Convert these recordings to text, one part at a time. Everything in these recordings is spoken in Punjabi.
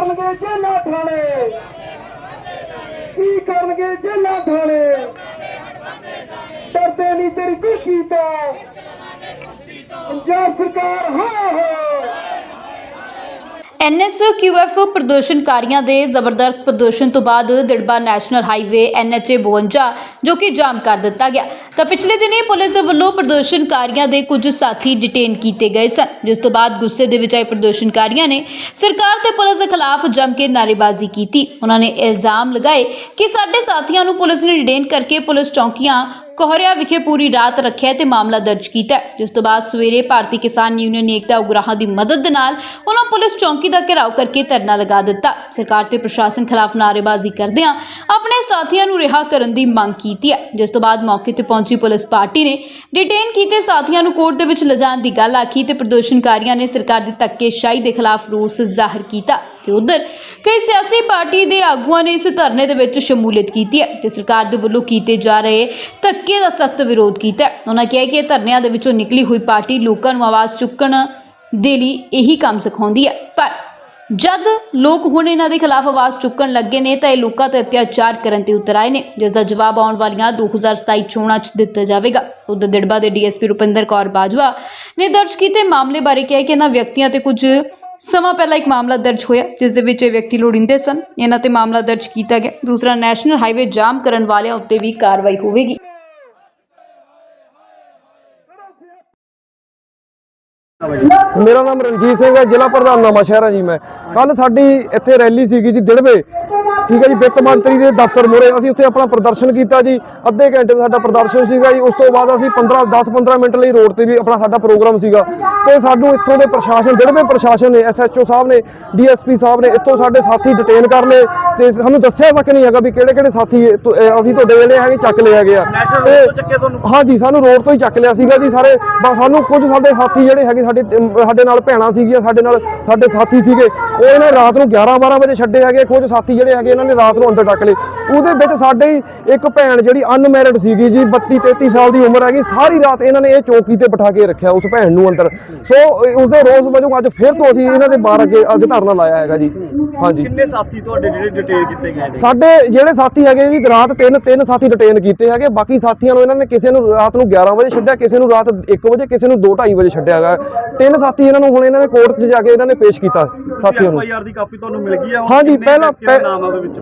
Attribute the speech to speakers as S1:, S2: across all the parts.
S1: ਕਰਨਗੇ ਜੇਲਾ ਠਾਣੇ ਕੀ ਕਰਨਗੇ ਜੇਲਾ ਠਾਣੇ ਡਰਦੇ ਨਹੀਂ ਤੇਰੀ ਕੁਰਸੀ ਤੋਂ। ਪੰਜਾਬ ਸਰਕਾਰ ਹਾਂ ਹਾਂ
S2: ਐਨਐਸਕਿਊਐਫ ਪ੍ਰਦਰਸ਼ਨਕਾਰੀਆਂ ਦੇ ਜ਼ਬਰਦਸਤ ਪ੍ਰਦਰਸ਼ਨ ਤੋਂ ਬਾਅਦ ਦਿੜਬਾ ਨੈਸ਼ਨਲ ਹਾਈਵੇ ਐਨਐਚਏ 52 ਜੋ ਕਿ ਜਾਮ ਕਰ ਦਿੱਤਾ ਗਿਆ। ਤਾਂ ਪਿਛਲੇ ਦਿਨੀ ਪੁਲਿਸ ਵੱਲੋਂ ਪ੍ਰਦਰਸ਼ਨਕਾਰੀਆਂ ਦੇ ਕੁਝ ਸਾਥੀ ਡਿਟੇਨ ਕੀਤੇ ਗਏ ਸਨ, ਜਿਸ ਤੋਂ ਬਾਅਦ ਗੁੱਸੇ ਦੇ ਵਿੱਚ ਆਏ ਪ੍ਰਦਰਸ਼ਨਕਾਰੀਆਂ ਨੇ ਸਰਕਾਰ ਤੇ ਪੁਲਿਸ ਦੇ ਖਿਲਾਫ ਜੰਮ ਕੇ ਨਾਅਰੇਬਾਜ਼ੀ ਕੀਤੀ। ਉਹਨਾਂ ਨੇ ਇਲਜ਼ਾਮ ਲਗਾਏ ਕਿ ਸਾਡੇ ਸਾਥੀਆਂ ਨੂੰ ਪੁਲਿਸ ਨੇ ਡਿਟੇਨ ਕਰਕੇ ਪੁਲਿਸ ਚੌਕੀਆਂ ਕੋਹਰਿਆ ਵਿਖੇ ਪੂਰੀ ਰਾਤ ਰੱਖਿਆ ਤੇ ਮਾਮਲਾ ਦਰਜ ਕੀਤਾ ਜਿਸ ਤੋਂ ਬਾਅਦ ਸਵੇਰੇ ਭਾਰਤੀ ਕਿਸਾਨ ਯੂਨੀਅਨ ਏਕਤਾ ਉਗਰਾਹਾਂ ਦੀ ਮਦਦ ਦੇ ਨਾਲ ਉਹਨਾਂ ਪੁਲਿਸ ਚੌਂਕੀ ਦਾ ਘਿਰਾਓ ਕਰਕੇ ਧਰਨਾ ਲਗਾ ਦਿੱਤਾ। ਸਰਕਾਰ ਤੇ ਪ੍ਰਸ਼ਾਸਨ ਖਿਲਾਫ ਨਾਅਰੇਬਾਜ਼ੀ ਕਰਦਿਆਂ ਆਪਣੇ ਸਾਥੀਆਂ ਨੂੰ ਰਿਹਾ ਕਰਨ ਦੀ ਮੰਗ ਕੀਤੀ ਹੈ। ਜਿਸ ਤੋਂ ਬਾਅਦ ਮੌਕੇ ਤੇ ਪਹੁੰਚੀ ਪੁਲਿਸ ਪਾਰਟੀ ਨੇ ਡਿਟੇਨ ਕੀਤੇ ਸਾਥੀਆਂ ਨੂੰ ਕੋਰਟ ਦੇ ਵਿੱਚ ਲਿਜਾਣ ਦੀ ਗੱਲ ਆਖੀ ਤੇ ਪ੍ਰਦਰਸ਼ਨਕਾਰੀਆਂ ਨੇ ਸਰਕਾਰ ਦੀ ਧੱਕੇਸ਼ਾਹੀ ਦੇ ਖਿਲਾਫ ਰੋਸ ਜ਼ਾਹਰ ਕੀਤਾ। ਤੇ ਉਧਰ ਕਈ ਸਿਆਸੀ ਪਾਰਟੀ ਦੇ ਆਗੂਆਂ ਨੇ ਇਸ ਧਰਨੇ ਦੇ ਵਿੱਚ ਸ਼ਮੂਲੀਅਤ ਕੀਤੀ ਹੈ ਤੇ ਸਰਕਾਰ ਦੇ ਵੱਲੋਂ ਕੀਤੇ ਜਾ ਰਹੇ ਧੱਕੇ ਦਾ ਸਖਤ ਵਿਰੋਧ ਕੀਤਾ ਉਹਨਾਂ ਕਿਹਾ ਕਿ ਇਹ ਧਰਨਿਆਂ ਦੇ ਵਿੱਚੋਂ ਨਿਕਲੀ ਹੋਈ ਪਾਰਟੀ ਲੋਕਾਂ ਨੂੰ ਆਵਾਜ਼ ਚੁੱਕਣ ਦੇ ਲਈ ਇਹੀ ਕੰਮ ਸਿਖਾਉਂਦੀ ਹੈ। ਪਰ ਜਦ ਲੋਕ ਹੁਣ ਇਹਨਾਂ ਦੇ ਖਿਲਾਫ ਆਵਾਜ਼ ਚੁੱਕਣ ਲੱਗੇ ਨੇ ਤਾਂ ਇਹ ਲੋਕਾਂ ਤੇ ਅਤਿਆਚਾਰ ਕਰਨ ਤੇ ਉਤਰ ਆਏ ਨੇ, ਜਿਸ ਦਾ ਜਵਾਬ ਆਉਣ ਵਾਲੀਆਂ 2027 ਚੋਣਾਂ 'ਚ ਦਿੱਤਾ ਜਾਵੇਗਾ। ਉਧਰ ਦਿੜਬਾ ਦੇ ਡੀਐਸਪੀ ਰੁਪਿੰਦਰ ਕੌਰ ਬਾਜਵਾ ਨੇ ਦਰਜ ਕੀਤੇ ਮਾਮਲੇ ਬਾਰੇ ਕਿਹਾ ਕਿ ਇਹਨਾਂ ਵਿਅਕਤੀਆਂ ਤੇ ਕੁਝ ਸਮਾਂ ਪਹਿਲਾਂ ਇੱਕ ਮਾਮਲਾ ਦਰਜ ਹੋਇਆ, ਜਿਸ ਦੇ ਵਿੱਚ ਇਹ ਵਿਅਕਤੀ ਲੋੜੀਂਦੇ ਸਨ। ਇਹਨਾਂ ਤੇ ਮਾਮਲਾ ਦਰਜ ਕੀਤਾ ਗਿਆ। ਦੂਸਰਾ, ਨੈਸ਼ਨਲ ਹਾਈਵੇ ਜਾਮ ਕਰਨ ਵਾਲਿਆਂ ਉੱਤੇ ਵੀ ਕਾਰਵਾਈ ਹੋਵੇਗੀ।
S3: ਮੇਰਾ ਨਾਮ ਰਣਜੀਤ ਸਿੰਘ ਹੈ, ਜ਼ਿਲ੍ਹਾ ਪ੍ਰਧਾਨ ਨਵਾਂ ਸ਼ਹਿਰ ਹੈ ਜੀ ਮੈਂ। ਕੱਲ ਸਾਡੀ ਇੱਥੇ ਰੈਲੀ ਸੀਗੀ ਜੀ, ਦਿੜਵੇ। ਠੀਕ ਹੈ ਜੀ ਵਿੱਤ ਮੰਤਰੀ ਦੇ ਦਫ਼ਤਰ ਮੂਹਰੇ ਅਸੀਂ ਉੱਥੇ ਆਪਣਾ ਪ੍ਰਦਰਸ਼ਨ ਕੀਤਾ ਜੀ ਅੱਧੇ ਘੰਟੇ ਦਾ ਸਾਡਾ ਪ੍ਰਦਰਸ਼ਨ ਸੀਗਾ ਜੀ ਉਸ ਤੋਂ ਬਾਅਦ ਅਸੀਂ 15 10 15 ਮਿੰਟ ਲਈ ਰੋਡ ਤੇ ਵੀ ਆਪਣਾ ਸਾਡਾ ਪ੍ਰੋਗਰਾਮ ਸੀਗਾ। ਤੇ ਸਾਨੂੰ ਇੱਥੋਂ ਦੇ ਪ੍ਰਸ਼ਾਸਨ ਦਿੜਵੇ ਪ੍ਰਸ਼ਾਸਨ ਨੇ ਐਸਐਚਓ ਸਾਹਿਬ ਨੇ ਡੀਐਸਪੀ ਸਾਹਿਬ ਨੇ ਇੱਥੋਂ ਸਾਡੇ ਸਾਥੀ ਡਿਟੇਨ ਕਰ ਲਏ ਤੇ ਸਾਨੂੰ ਦੱਸਿਆ ਤੱਕ ਨਹੀਂ ਹੈਗਾ ਵੀ ਕਿਹੜੇ ਕਿਹੜੇ ਸਾਥੀ ਅਸੀਂ ਤੁਹਾਡੇ ਜਿਹੜੇ ਹੈਗੇ ਚੱਕ ਲਏ ਹੈਗੇ ਆ? ਹਾਂਜੀ ਸਾਨੂੰ ਰੋਡ ਤੋਂ ਹੀ ਚੱਕ ਲਿਆ ਸੀਗਾ ਜੀ ਸਾਰੇ ਬਸ ਸਾਨੂੰ ਕੁਝ ਸਾਡੇ ਸਾਥੀ ਜਿਹੜੇ ਹੈਗੇ ਸਾਡੇ ਸਾਡੇ ਨਾਲ ਭੈਣਾਂ ਸੀਗੀਆਂ ਸਾਡੇ ਨਾਲ ਸਾਡੇ ਸਾਥੀ ਸੀਗੇ। ਉਹ ਇਹਨੇ ਰਾਤ ਨੂੰ 11 12 ਵਜੇ ਛੱਡੇ ਹੈਗੇ ਕੁਝ ਸਾਥੀ ਜਿਹੜੇ ਹੈਗੇ ਇਹਨਾਂ ਨੇ ਰਾਤ ਨੂੰ ਅੰਦਰ ਡੱਕ ਲਏ। ਉਹਦੇ ਵਿੱਚ ਸਾਡੇ ਇੱਕ ਭੈਣ ਜਿਹੜੀ ਅਨਮੈਰਿਡ ਸੀਗੀ ਜੀ 32 33 ਸਾਲ ਦੀ ਉਮਰ ਹੈਗੀ ਸਾਰੀ ਰਾਤ ਇਹਨਾਂ ਨੇ ਇਹ ਚੌਕੀ ਤੇ ਬਿਠਾ ਕੇ ਰੱਖਿਆ ਉਸ ਭੈਣ ਨੂੰ ਅੰਦਰ। ਸੋ ਉਸਦੇ ਰੋਸ ਵਜੋਂ ਅੱਜ ਫਿਰ ਤੋਂ ਅਸੀਂ ਇਹਨਾਂ ਦੇ ਬਾਹਰ ਅੱਗੇ ਅੱਜ ਧਰਨਾ ਲਾਇਆ ਹੈਗਾ ਜੀ। ਹਾਂਜੀ।
S4: ਕਿੰਨੇ ਸਾਥੀ ਤੁਹਾਡੇ ਜਿਹੜੇ ਡਿਟੇਲ ਕੀਤੇ ਗਏ ਨੇ?
S3: ਸਾਡੇ ਜਿਹੜੇ ਸਾਥੀ ਹੈਗੇ ਜੀ ਰਾਤ ਤਿੰਨ ਤਿੰਨ ਸਾਥੀ ਡਿਟੇਨ ਕੀਤੇ ਹੈਗੇ ਬਾਕੀ ਸਾਥੀਆਂ ਨੂੰ ਇਹਨਾਂ ਨੇ ਕਿਸੇ ਨੂੰ ਰਾਤ ਨੂੰ 11 ਵਜੇ ਛੱਡਿਆ ਕਿਸੇ ਨੂੰ ਰਾਤ 1 ਵਜੇ ਕਿਸੇ ਨੂੰ 2:30 ਵਜੇ ਛੱਡਿਆ ਹੈਗਾ। ਤਿੰਨ ਸਾਥੀ ਇਹਨਾਂ ਨੂੰ ਹੁਣ ਇਹਨਾਂ ਨੇ ਕੋਰਟ 'ਚ ਜਾ ਕੇ ਇਹਨਾਂ ਨੇ ਪੇਸ਼ ਕੀਤਾ ਸਾਥੀਆਂ ਨੂੰ।
S4: ਐਫਆਈਆਰ ਦੀ ਕਾਪੀ ਤੁਹਾਨੂੰ ਮਿਲ ਗਈ ਆ? ਹੁਣ
S3: ਹਾਂਜੀ, ਪਹਿਲਾਂ-
S4: ਵਿਅਕਤੀਆਂ ਦਾ ਨਾਮ ਆ ਉਹਦੇ ਵਿੱਚ?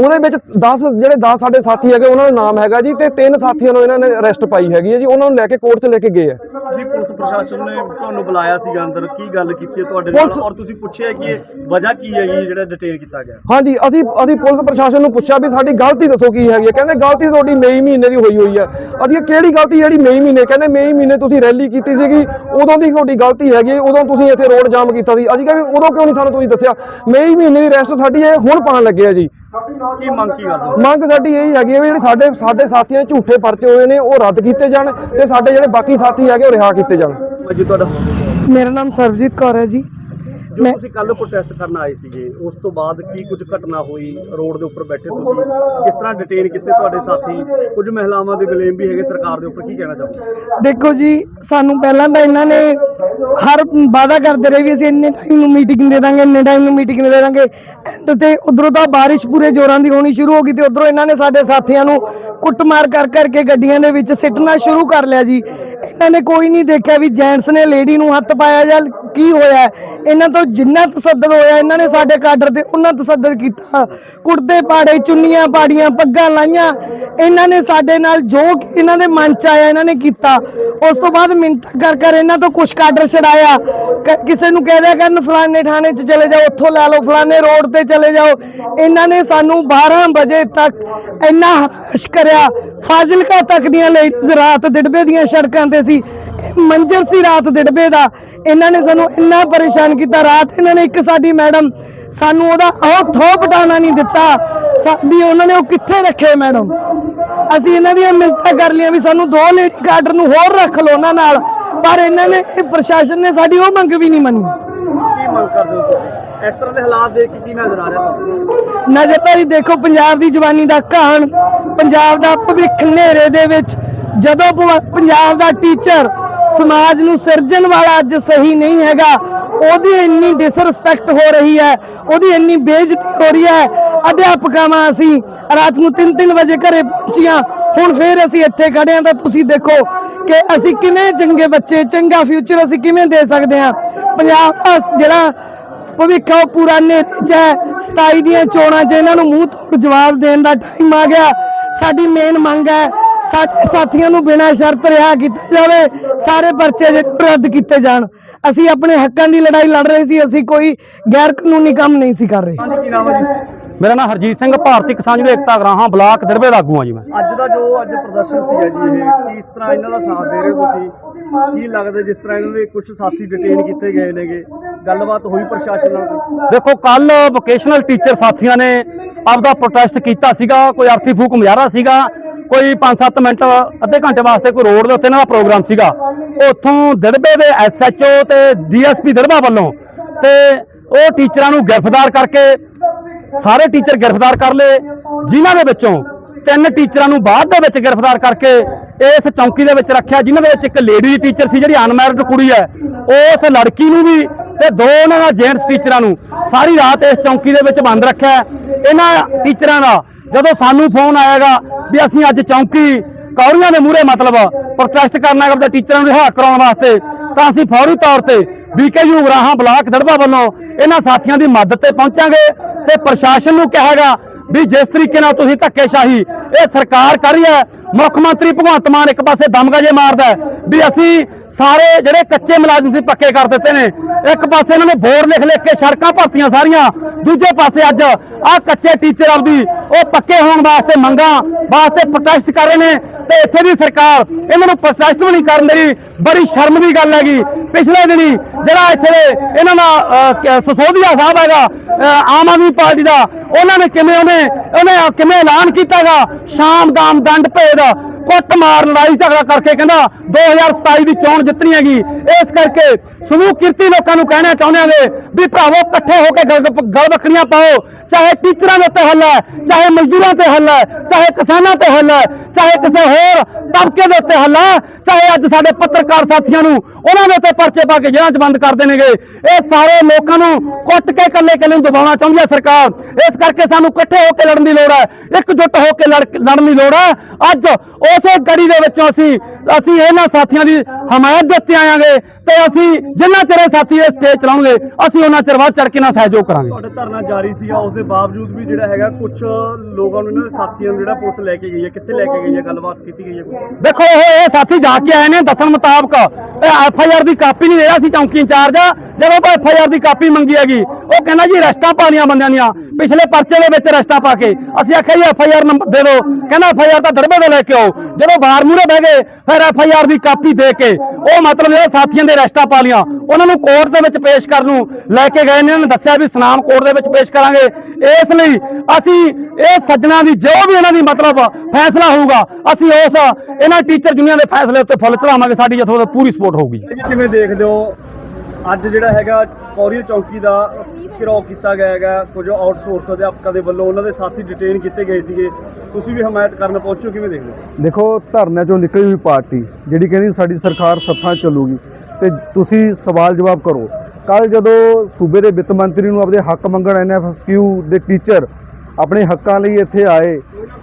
S3: ਉਹਦੇ ਵਿੱਚ 10 ਜਿਹੜੇ 10 ਸਾਡੇ ਸਾਥੀ ਹੈਗੇ ਉਹਨਾਂ ਦਾ ਨਾਮ ਹੈਗਾ ਜੀ ਤੇ ਤਿੰਨ ਸਾਥੀਆਂ ਨੂੰ ਇਹਨਾਂ ਨੇ ਅਰੈਸਟ ਪਾਈ ਹੈਗੀ ਹੈ ਜੀ ਉਹਨਾਂ ਨੂੰ ਲੈ ਕੇ ਕੋਰਟ 'ਚ ਲੈ ਕੇ ਗਏ ਆ
S4: ਤੁਸੀਂ ਪੁਲਿਸ ਪ੍ਰਸ਼ਾਸਨ ਨੇ ਤੁਹਾਨੂੰ ਬੁਲਾਇਆ ਸੀਗਾ ਅੰਦਰ ਕੀ ਗੱਲ ਕੀਤੀ ਹੈ ਤੁਹਾਡੇ ਨਾਲ? ਔਰ ਤੁਸੀਂ ਪੁੱਛਿਆ ਕਿ ਵਜ੍ਹਾ ਕੀ ਹੈਗੀ ਜਿਹੜਾ ਡਿਟੇਲ ਕੀਤਾ ਗਿਆ?
S3: ਹਾਂਜੀ ਅਸੀਂ ਅਸੀਂ ਪੁਲਿਸ ਪ੍ਰਸ਼ਾਸਨ ਨੂੰ ਪੁੱਛਿਆ ਵੀ ਸਾਡੀ ਗਲਤੀ ਦੱਸੋ ਕੀ ਹੈਗੀ ਹੈ। ਕਹਿੰਦੇ ਗਲਤੀ ਤੁਹਾਡੀ ਮਈ ਮਹੀਨੇ ਦੀ ਹੋਈ ਹੋਈ ਹੈ। ਅਸੀਂ ਕਿਹਾ ਕਿਹੜੀ ਗਲਤੀ ਜਿਹੜੀ ਮਈ ਮਹੀਨੇ? ਕਹਿੰਦੇ ਮਈ ਮਹੀਨੇ ਤੁਸੀਂ ਰੈਲੀ ਕੀਤੀ ਸੀਗੀ ਉਦੋਂ ਦੀ ਤੁਹਾਡੀ ਗਲਤੀ ਹੈਗੀ ਹੈ, ਉਦੋਂ ਤੁਸੀਂ ਇੱਥੇ ਰੋਡ ਜਾਮ ਕੀਤਾ ਸੀ। ਅਸੀਂ ਕਿਹਾ ਵੀ ਉਦੋਂ ਕਿਉਂ ਨਹੀਂ ਸਾਨੂੰ ਤੁਸੀਂ ਦੱਸਿਆ? ਮਈ ਮਹੀਨੇ ਦੀ ਰੈਸਟ ਸਾਡੀ ਇਹ ਹੁਣ ਪਾਣ ਲੱਗੇ ਆ ਜੀ।
S4: ਕੀ ਮੰਗ ਕੀ ਕਰਦੇ ਹੋ?
S3: ਮੰਗ ਸਾਡੀ ਇਹੀ ਹੈਗੀ ਹੈ ਵੀ ਜਿਹੜੇ ਸਾਡੇ ਸਾਡੇ ਸਾਥੀਆਂ ਦੇ ਝੂਠੇ ਪਰਚੇ ਹੋਏ ਨੇ ਉਹ ਰੱਦ ਕੀਤੇ ਜਾਣ ਤੇ ਸਾਡੇ ਜਿਹੜੇ ਬਾਕੀ ਸਾਥੀ ਹੈਗੇ ਉਹ ਰਿਹਾ ਕੀਤੇ ਜਾਣ।
S4: ਜੀ ਤੁਹਾਡਾ
S1: ਮੇਰਾ ਨਾਮ ਸਰਬਜੀਤ ਕੌਰ ਹੈ ਜੀ।
S4: ਜੋ
S1: ਮੈਂ-
S4: ਤੁਸੀਂ ਕੱਲ ਪ੍ਰੋਟੈਸਟ ਕਰਨ ਆਏ ਸੀਗੇ ਉਸ ਤੋਂ ਬਾਅਦ ਕੀ ਕੁਝ ਘਟਨਾ ਹੋਈ ਰੋਡ ਦੇ ਉੱਪਰ ਬੈਠੇ ਤੁਸੀਂ? ਕਿਸ ਤਰ੍ਹਾਂ ਡਿਟੇਨ ਕੀਤੇ ਤੁਹਾਡੇ ਸਾਥੀ? ਕੁਝ ਮਹਿਲਾਵਾਂ ਦੇ ਗਲੇਮ ਵੀ ਹੈਗੇ ਸਰਕਾਰ ਦੇ ਉੱਪਰ ਕੀ ਕਹਿਣਾ ਚਾਹੋਗੇ?
S1: ਦੇਖੋ ਜੀ ਸਾਨੂੰ ਪਹਿਲਾਂ ਤਾਂ ਇਹਨਾਂ ਨੇ ਹਰ ਵਾਅਦਾ ਕਰਦੇ ਰਹੇ ਵੀ ਅਸੀਂ ਇੰਨੇ ਟਾਈਮ ਨੂੰ ਮੀਟਿੰਗ ਦੇ ਦਾਂਗੇ ਇੰਨੇ ਟਾਈਮ ਨੂੰ ਮੀਟਿੰਗ ਦੇ ਦਾਂਗੇ। ਐਂਡ ਤੇ ਉਧਰੋਂ ਤਾਂ ਬਾਰਿਸ਼ ਪੂਰੇ ਜ਼ੋਰਾਂ ਦੀ ਹੋਣੀ ਸ਼ੁਰੂ ਹੋ ਗਈ ਤੇ ਉਧਰੋਂ ਇਹਨਾਂ ਨੇ ਸਾਡੇ ਸਾਥੀਆਂ ਨੂੰ ਕੁੱਟਮਾਰ ਕਰ ਕਰਕੇ ਗੱਡੀਆਂ ਦੇ ਵਿੱਚ ਸਿੱਟਣਾ ਸ਼ੁਰੂ ਕਰ ਲਿਆ ਜੀ। ਇਹਨਾਂ ਨੇ ਕੋਈ ਨਹੀਂ ਦੇਖਿਆ ਵੀ ਜੈਂਟਸ ਨੇ ਲੇਡੀ ਨੂੰ ਹੱਥ ਪਾਇਆ ਜਾਂ ਕੀ ਹੋਇਆ। ਇਹਨਾਂ ਤੋਂ ਜਿੰਨਾ ਤਸੱਦਦ ਹੋਇਆ, ਇਹਨਾਂ ਨੇ ਸਾਡੇ ਕਾਡਰ ਤੇ ਉਹਨਾਂ ਤਸੱਦਦ ਕੀਤਾ। ਕੁੜਤੇ ਪਾੜੇ, ਚੁੰਨੀਆਂ ਪਾੜੀਆਂ, ਪੱਗਾਂ ਲਾਈਆਂ। ਇਹਨਾਂ ਨੇ ਸਾਡੇ ਨਾਲ ਜੋ ਇਹਨਾਂ ਦੇ ਮਨ ਚ ਆਇਆ, ਇਹਨਾਂ ਨੇ ਕੀਤਾ। ਉਸ ਤੋਂ ਬਾਅਦ ਮਿੰਟ ਕਰ ਕਰ ਇਹਨਾਂ ਤੋਂ ਕੁਛ ਕਾਡਰ ਛਡਾਇਆ। ਕਿਸੇ ਨੂੰ ਕਹਿ ਦਿਆ ਕਰਨ, ਫਲਾਣੇ ਥਾਣੇ 'ਚ ਚਲੇ ਜਾਓ, ਉੱਥੋਂ ਲੈ ਲਓ, ਫਲਾਣੇ ਰੋਡ ਤੇ ਚਲੇ ਜਾਓ। ਇਹਨਾਂ ਨੇ ਸਾਨੂੰ 12 ਵਜੇ ਤੱਕ ਇੰਨਾ ਹਰਾਸ਼ ਕਰਿਆ। ਫਾਜ਼ਿਲਕਾ ਤੱਕ ਦੀਆਂ ਲੇਡੀਜ਼ ਰਾਤ ਡਿੜਬੇ ਦੀਆਂ ਸੜਕਾਂ ਤੇ ਸੀ। ਮੰਜ਼ਰ ਸੀ ਰਾਤ ਦਿੜਬੇ ਦਾ। ਇਹਨਾਂ ਨੇ ਸਾਨੂੰ ਇੰਨਾ ਪਰੇਸ਼ਾਨ ਕੀਤਾ। ਰਾਤ ਇਹਨਾਂ ਨੇ ਇੱਕ ਸਾਡੀ ਮੈਡਮ ਸਾਨੂੰ ਉਹਦਾ ਉਹ ਥੋ ਪਟਾਣਾ ਨਹੀਂ ਦਿੱਤਾ। ਸਾਡੀ ਉਹਨਾਂ ਨੇ ਉਹ ਕਿੱਥੇ ਰੱਖੇ ਮੈਡਮ? ਅਸੀਂ ਇਹਨਾਂ ਦੀਆਂ ਮਿੰਤਾਂ ਕਰ ਲਈਆਂ ਵੀ ਸਾਨੂੰ ਦੋ ਲੇਡੀ ਗਾਰਡਰ ਨੂੰ ਹੋਰ ਰੱਖ ਲਓ ਉਹਨਾਂ ਨਾਲ। ਪਰ ਇਹਨਾਂ ਨੇ ਪ੍ਰਸ਼ਾਸਨ ਨੇ ਸਾਡੀ ਉਹ ਮੰਗ ਵੀ ਨਹੀਂ ਮੰਨੀ।
S4: ਕੀ ਮੰਗ ਕਰਦੇ ਹੋ ਤੁਸੀਂ? ਇਸ ਤਰ੍ਹਾਂ ਦੇ ਹਾਲਾਤ ਦੇਖ ਕੇ ਕੀ ਨਜ਼ਰ ਆ ਰਿਹਾ ਤੁਹਾਨੂੰ?
S1: ਨਜ਼ਰ ਤਾਂ ਦੇਖੋ ਪੰਜਾਬ ਦੀ ਜਵਾਨੀ ਦਾ ਕਹਾਣ ਪੰਜਾਬ ਦਾ ਭਵਿੱਖ ਹਨੇਰੇ ਦੇ ਵਿੱਚ। ਜਦੋਂ ਭਵ- ਪੰਜਾਬ ਦਾ ਟੀਚਰ ਸਮਾਜ ਨੂੰ ਸਿਰਜਣ ਵਾਲਾ ਅੱਜ ਸਹੀ ਨਹੀਂ ਹੈਗਾ, ਉਹਦੀ ਇੰਨੀ ਡਿਸਰੈਸਪੈਕਟ ਹੋ ਰਹੀ ਹੈ, ਉਹਦੀ ਇੰਨੀ ਬੇਇੱਜ਼ਤੀ ਹੋ ਰਹੀ ਹੈ। ਅਧਿਆਪਕਾਵਾਂ ਅਸੀਂ ਰਾਤ ਨੂੰ 3-3 ਵਜੇ ਘਰੇ ਪਹੁੰਚੀਆਂ, ਹੁਣ ਫੇਰ ਅਸੀਂ ਇੱਥੇ ਖੜੇ ਹਾਂ ਤਾਂ ਤੁਸੀਂ ਦੇਖੋ ਕਿ ਅਸੀਂ ਕਿਵੇਂ ਚੰਗੇ ਬੱਚੇ, ਚੰਗਾ ਫਿਊਚਰ ਅਸੀਂ ਕਿਵੇਂ ਦੇ ਸਕਦੇ ਹਾਂ। ਪੰਜਾਬ ਦਾ ਜਿਹੜਾ ਭਵਿੱਖ ਉਹ ਪੂਰਾ ਨੇੜੇ ਹੈ। 27 ਦੀਆਂ ਚੋਣਾਂ 'ਚ ਇਹਨਾਂ ਨੂੰ ਮੂੰਹ ਤੋੜ ਜਵਾਬ ਦੇਣ ਦਾ ਟਾਈਮ ਆ ਗਿਆ। ਸਾਡੀ ਮੇਨ ਮੰਗ ਹੈ ਸਾਡੇ ਸਾਥੀਆਂ ਨੂੰ ਬਿਨਾਂ ਸ਼ਰਤ ਰਿਹਾ ਕੀਤਾ ਜਾਵੇ ਸਾਰੇ ਪਰਚੇ ਜਿਹੜੇ ਰੱਦ ਕੀਤੇ ਜਾਣ। ਅਸੀਂ ਆਪਣੇ ਹੱਕਾਂ ਦੀ ਲੜਾਈ ਲੜ ਰਹੇ ਸੀ ਅਸੀਂ ਕੋਈ ਗੈਰ ਕਾਨੂੰਨੀ ਕੰਮ ਨਹੀਂ ਸੀ ਕਰ ਰਹੇ।
S5: ਮੇਰਾ ਨਾਮ ਹਰਜੀਤ ਸਿੰਘ ਭਾਰਤੀ ਕਿਸਾਨ ਯੂਨੀਅਨ ਏਕਤਾ ਗਰਾਹਾਂ ਬਲਾਕ ਦਿਰਵੇ ਦਾ ਆਗੂ ਹਾਂ ਜੀ ਮੈਂ।
S6: ਅੱਜ ਦਾ ਜੋ ਅੱਜ ਪ੍ਰਦਰਸ਼ਨ ਸੀਗਾ ਜੀ ਇਹ ਕਿਸ ਤਰ੍ਹਾਂ ਇਹਨਾਂ ਦਾ ਸਾਥ ਦੇ ਰਹੇ ਹੋ ਤੁਸੀਂ? ਕੀ ਲੱਗਦਾ ਜਿਸ ਤਰ੍ਹਾਂ ਇਹਨਾਂ ਦੇ ਕੁਝ ਸਾਥੀ ਡਿਟੇਨ ਕੀਤੇ ਗਏ ਨੇਗੇ? ਗੱਲਬਾਤ ਹੋਈ ਪ੍ਰਸ਼ਾਸਨ ਨਾਲ?
S5: ਦੇਖੋ ਕੱਲ ਵੋਕੇਸ਼ਨਲ ਟੀਚਰ ਸਾਥੀਆਂ ਨੇ ਆਪਦਾ ਪ੍ਰੋਟੈਸਟ ਕੀਤਾ ਸੀਗਾ ਕੋਈ ਅਰਥੀ ਫੂਕ ਮੁਜ਼ਾਹਰਾ ਸੀਗਾ ਕੋਈ 5-7 ਮਿੰਟ, ਅੱਧੇ ਘੰਟੇ ਵਾਸਤੇ ਕੋਈ ਰੋਡ ਦੇ ਉੱਤੇ ਇਹਨਾਂ ਦਾ ਪ੍ਰੋਗਰਾਮ ਸੀਗਾ। ਉੱਥੋਂ ਦਿੜਬੇ ਦੇ ਐਸਐਚਓ ਤੇ ਡੀਐਸਪੀ ਦਿੜਬਾ ਵੱਲੋਂ ਤੇ ਉਹ ਟੀਚਰਾਂ ਨੂੰ ਗ੍ਰਿਫਤਾਰ ਕਰਕੇ, ਸਾਰੇ ਟੀਚਰ ਗ੍ਰਿਫਤਾਰ ਕਰ ਲਏ। ਜਿਨ੍ਹਾਂ ਦੇ ਵਿੱਚੋਂ ਤਿੰਨ ਟੀਚਰਾਂ ਨੂੰ ਬਾਅਦ ਦੇ ਵਿੱਚ ਗ੍ਰਿਫਤਾਰ ਕਰਕੇ ਇਸ ਚੌਂਕੀ ਦੇ ਵਿੱਚ ਰੱਖਿਆ, ਜਿਨ੍ਹਾਂ ਦੇ ਵਿੱਚ ਇੱਕ ਲੇਡੀ ਟੀਚਰ ਸੀ, ਜਿਹੜੀ ਅਨਮੈਰਿਡ ਕੁੜੀ ਹੈ। ਉਸ ਲੜਕੀ ਨੂੰ ਵੀ ਤੇ ਦੋ ਉਹਨਾਂ ਦਾ ਜੈਂਟਸ ਟੀਚਰਾਂ ਨੂੰ ਸਾਰੀ ਰਾਤ ਇਸ ਚੌਂਕੀ ਦੇ ਵਿੱਚ ਬੰਦ ਰੱਖਿਆ। ਇਹਨਾਂ ਟੀਚਰਾਂ ਦਾ ਜਦੋਂ ਸਾਨੂੰ ਫੋਨ ਆਏਗਾ ਵੀ ਅਸੀਂ ਅੱਜ ਚੌਂਕੀ ਕੌੜੀਆਂ ਦੇ ਮੂਹਰੇ ਮਤਲਬ ਪ੍ਰੋਟੈਸਟ ਕਰਨਾ ਹੈ ਆਪਣੇ ਟੀਚਰਾਂ ਨੂੰ ਰਿਹਾ ਕਰਾਉਣ ਵਾਸਤੇ, ਤਾਂ ਅਸੀਂ ਫੌਰੀ ਤੌਰ ਤੇ ਬੀਕੇਯੂ ਗਰਾਹਾਂ ਬਲਾਕ ਦੜਬਾ ਵੱਲੋਂ ਇਹਨਾਂ ਸਾਥੀਆਂ ਦੀ ਮਦਦ ਤੇ ਪਹੁੰਚਾਂਗੇ ਤੇ ਪ੍ਰਸ਼ਾਸਨ ਨੂੰ ਕਹਾਂਗਾ ਵੀ ਜਿਸ ਤਰੀਕੇ ਨਾਲ ਤੁਸੀਂ ਧੱਕੇਸ਼ਾਹੀ ਇਹ ਸਰਕਾਰ ਕਰ ਰਹੀ ਹੈ। ਮੁੱਖ ਮੰਤਰੀ ਭਗਵੰਤ ਮਾਨ ਇੱਕ ਪਾਸੇ ਦਮਗਾਜੇ ਮਾਰਦਾ ਵੀ ਅਸੀਂ ਸਾਰੇ ਜਿਹੜੇ ਕੱਚੇ ਮੁਲਾਜ਼ਮ ਸੀ ਪੱਕੇ ਕਰ ਦਿੱਤੇ ਨੇ। ਇੱਕ ਪਾਸੇ ਇਹਨਾਂ ਨੇ ਬੋਰ ਲਿਖ ਲਿਖ ਕੇ ਸੜਕਾਂ ਭਰਤੀਆਂ ਸਾਰੀਆਂ। ਦੂਜੇ ਪਾਸੇ ਅੱਜ ਆਹ ਕੱਚੇ ਟੀਚਰ ਆਪਦੀ ਉਹ ਪੱਕੇ ਹੋਣ ਵਾਸਤੇ ਮੰਗਾਂ ਵਾਸਤੇ ਪ੍ਰੋਟੈਸਟ ਕਰ ਰਹੇ ਨੇ ਤੇ ਇੱਥੇ ਦੀ ਸਰਕਾਰ ਇਹਨਾਂ ਨੂੰ ਪ੍ਰੋਟੈਸਟ ਵੀ ਨਹੀਂ ਕਰਨ ਦੇ ਰਹੀ। ਬੜੀ ਸ਼ਰਮ ਦੀ ਗੱਲ ਹੈਗੀ। ਪਿਛਲੇ ਦਿਨੀ ਜਿਹੜਾ ਇੱਥੇ ਇਹਨਾਂ ਦਾ ਸਸੋਦੀਆ ਸਾਹਿਬ ਹੈਗਾ ਆਮ ਆਦਮੀ ਪਾਰਟੀ ਦਾ ਉਹਨਾਂ ਨੇ ਕਿਵੇਂ ਉਹਨੇ ਉਹਨੇ ਕਿਵੇਂ ਐਲਾਨ ਕੀਤਾਗਾ? ਸ਼ਾਮ ਦਾਮ ਦੰਡ ਭੇਦ ਕੁੱਟ ਮਾਰ ਲੜਾਈ ਝਗੜਾ ਕਰਕੇ ਕਹਿੰਦਾ 2027 ਦੀ ਚੋਣ ਜਿੱਤਣੀ ਹੈਗੀ। ਇਸ ਕਰਕੇ ਸਮੂਹ ਕਿਰਤੀ ਲੋਕਾਂ ਨੂੰ ਕਹਿਣਾ ਚਾਹੁੰਦੇ ਆਂਗੇ ਵੀ ਭਰਾਵੋ, ਇਕੱਠੇ ਹੋ ਕੇ ਗਲ ਗਲ ਬੱਕਰੀਆਂ ਪਾਓ। ਚਾਹੇ ਟੀਚਰਾਂ ਦੇ ਉੱਤੇ ਹੱਲ ਹੈ, ਚਾਹੇ ਮਜ਼ਦੂਰਾਂ ਤੇ ਹੱਲ ਹੈ, ਚਾਹੇ ਕਿਸਾਨਾਂ ਤੇ ਹੱਲ ਹੈ, ਚਾਹੇ ਕਿਸੇ ਹੋਰ ਤਬਕੇ ਦੇ ਉੱਤੇ ਹੱਲ ਹੈ। ਚਾਹੇ ਅੱਜ ਸਾਡੇ ਪੱਤਰਕਾਰ ਸਾਥੀਆਂ ਨੂੰ। ਉਹਨਾਂ ਦੇ ਉੱਤੇ ਪਰਚੇ ਪਾ ਕੇ ਜੇਲ੍ਹਾਂ 'ਚ ਬੰਦ ਕਰ ਦੇਣਗੇ। ਇਹ ਸਾਰੇ ਲੋਕਾਂ ਨੂੰ ਕੁੱਟ ਕੇ ਇਕੱਲੇ ਇਕੱਲੇ ਨੂੰ ਦਬਾਉਣਾ ਚਾਹੁੰਦੀ ਹੈ ਸਰਕਾਰ। ਇਸ ਕਰਕੇ ਸਾਨੂੰ ਇਕੱਠੇ ਹੋ ਕੇ ਲੜਨ ਦੀ ਲੋੜ ਹੈ। ਇਕਜੁੱਟ ਹੋ ਕੇ ਲੜ- ਲੜਨ ਦੀ ਲੋੜ ਹੈ। ਅੱਜ ਉਸੇ ਗੜੀ ਦੇ ਵਿੱਚੋਂ ਅਸੀਂ ਅਸੀਂ ਇਹਨਾਂ ਸਾਥੀਆਂ ਦੀ ਹਮਾਇਤ ਦੇ ਉੱਤੇ ਆਵਾਂਗੇ ਤੇ ਅਸੀਂ ਜਿੰਨਾ ਚਿਰ ਸਾਥੀ ਇਹ ਸਟੇਜ ਚਲਾਉਣਗੇ ਅਸੀਂ ਉਹਨਾਂ ਚਿਰ ਵੱਧ ਚੜ ਕੇ ਨਾਲ ਸਹਿਯੋਗ ਕਰਾਂਗੇ
S6: ਤੁਹਾਡਾ ਧਰਨਾ ਜਾਰੀ ਸੀਗਾ ਉਸ ਦੇ ਬਾਵਜੂਦ ਵੀ ਜਿਹੜਾ ਹੈਗਾ ਕੁਝ ਲੋਕਾਂ ਨੂੰ ਇਹਨਾਂ ਦੇ ਸਾਥੀਆਂ ਨੂੰ ਜਿਹੜਾ ਪੁਲਿਸ ਲੈ ਕੇ ਗਈ ਹੈ ਕਿੱਥੇ ਲੈ ਕੇ ਗਈ ਹੈ ਗੱਲਬਾਤ ਕੀਤੀ ਗਈ ਹੈ ਕੋਈ?
S5: ਦੇਖੋ ਇਹ ਇਹ ਸਾਥੀ ਜਾ ਕੇ ਆਏ ਨੇ ਦੱਸਣ ਮੁਤਾਬਕ ਐਫ ਆਈ ਆਰ ਦੀ ਕਾਪੀ ਨਹੀਂ ਦੇ ਰਿਹਾ ਸੀ ਚੌਂਕੀ ਇੰਚਾਰਜ ਜਦੋਂ ਐਫ ਆਈ ਆਰ ਦੀ ਕਾਪੀ ਮੰਗੀ ਹੈਗੀ ਉਹ ਕਹਿੰਦਾ ਜੀ ਰੈਸਟਾਂ ਪਾਣੀਆਂ ਬੰਦਿਆਂ ਦੀਆਂ। ਪਿਛਲੇ ਪਰਚੇ ਦੇ ਵਿੱਚ ਰੈਸਟਾਂ ਪਾ ਕੇ ਅਸੀਂ ਆਖਿਆ ਜੀ ਐਫ ਆਈ ਆਰ ਨੰਬਰ ਦੇ ਦਿਓ। ਕਹਿੰਦਾ ਐਫ ਆਈ ਆਰ ਤਾਂ ਦੜਬੇ ਤੋਂ ਲੈ ਕੇ ਆਓ। ਜਦੋਂ ਬਾਹਰ ਮੂਹਰੇ ਬਹਿ ਗਏ, ਫਿਰ ਐਫ ਆਈ ਆਰ ਦੀ ਕਾਪੀ ਦੇ ਕੇ ਉਹ ਮਤਲਬ ਜਿਹੜੇ ਸਾਥੀਆਂ ਦੇ ਰੈਸਟਾਂ ਪਾ ਲੀਆਂ ਉਹਨਾਂ ਨੂੰ ਕੋਰਟ ਦੇ ਵਿੱਚ ਪੇਸ਼ ਕਰਨ ਨੂੰ ਲੈ ਕੇ ਗਏ ਨੇ। ਉਹਨਾਂ ਨੇ ਦੱਸਿਆ ਵੀ ਸੁਨਾਮ ਕੋਰਟ ਦੇ ਵਿੱਚ ਪੇਸ਼ ਕਰਾਂਗੇ। ਇਸ ਲਈ ਅਸੀਂ ਇਹ ਸੱਜਣਾ ਦੀ ਜੋ ਵੀ ਇਹਨਾਂ ਦੀ ਮਤਲਬ ਫੈਸਲਾ ਹੋਊਗਾ, ਅਸੀਂ ਉਸ ਇਹਨਾਂ ਟੀਚਰ ਯੂਨੀਅਨ ਦੇ ਫੈਸਲੇ ਉੱਤੇ ਫੁੱਲ ਚੜਾਵਾਂਗੇ ਸਾਡੀ ਜਥੋਂ ਪੂਰੀ ਸਪੋਰਟ ਹੋਊਗੀ।
S6: ਜੀ ਕਿਵੇਂ ਦੇਖਦੇ ਹੋ ਅੱਜ ਜਿਹੜਾ ਹੈਗਾ ਕੌਰੀਆ ਚੌਂਕੀ ਦਾ ਘਿਰਾਓ ਕੀਤਾ ਗਿਆ ਹੈਗਾ, ਕੁਝ ਆਊਟਸੋਰਸ ਅਧਿਆਪਕਾਂ ਦੇ ਵੱਲੋਂ, ਉਹਨਾਂ ਦੇ ਸਾਥੀ ਡਿਟੇਨ ਕੀਤੇ ਗਏ ਸੀਗੇ। ਤੁਸੀਂ ਵੀ ਹਮਾਇਤ ਕਰਨ ਪਹੁੰਚੋ, ਕਿਵੇਂ ਦੇਖਦੇ ਹੋ?
S7: ਦੇਖੋ, ਧਰਨੇ ਚੋਂ ਨਿਕਲੀ ਹੋਈ ਪਾਰਟੀ, ਜਿਹੜੀ ਕਹਿੰਦੀ ਸਾਡੀ ਸਰਕਾਰ ਸੱਥਾਂ ਚੱਲੂਗੀ, ਤੇ ਤੁਸੀਂ ਸਵਾਲ ਜਵਾਬ ਕਰੋ। ਕੱਲ ਜਦੋਂ ਸੂਬੇ ਦੇ ਵਿੱਤ ਮੰਤਰੀ ਨੂੰ ਆਪਦੇ ਹੱਕ ਮੰਗਣ ਐਨਐਫਐਸਕਿਊ ਦੇ ਟੀਚਰ ਆਪਣੇ ਹੱਕਾਂ ਲਈ ਇੱਥੇ ਆਏ,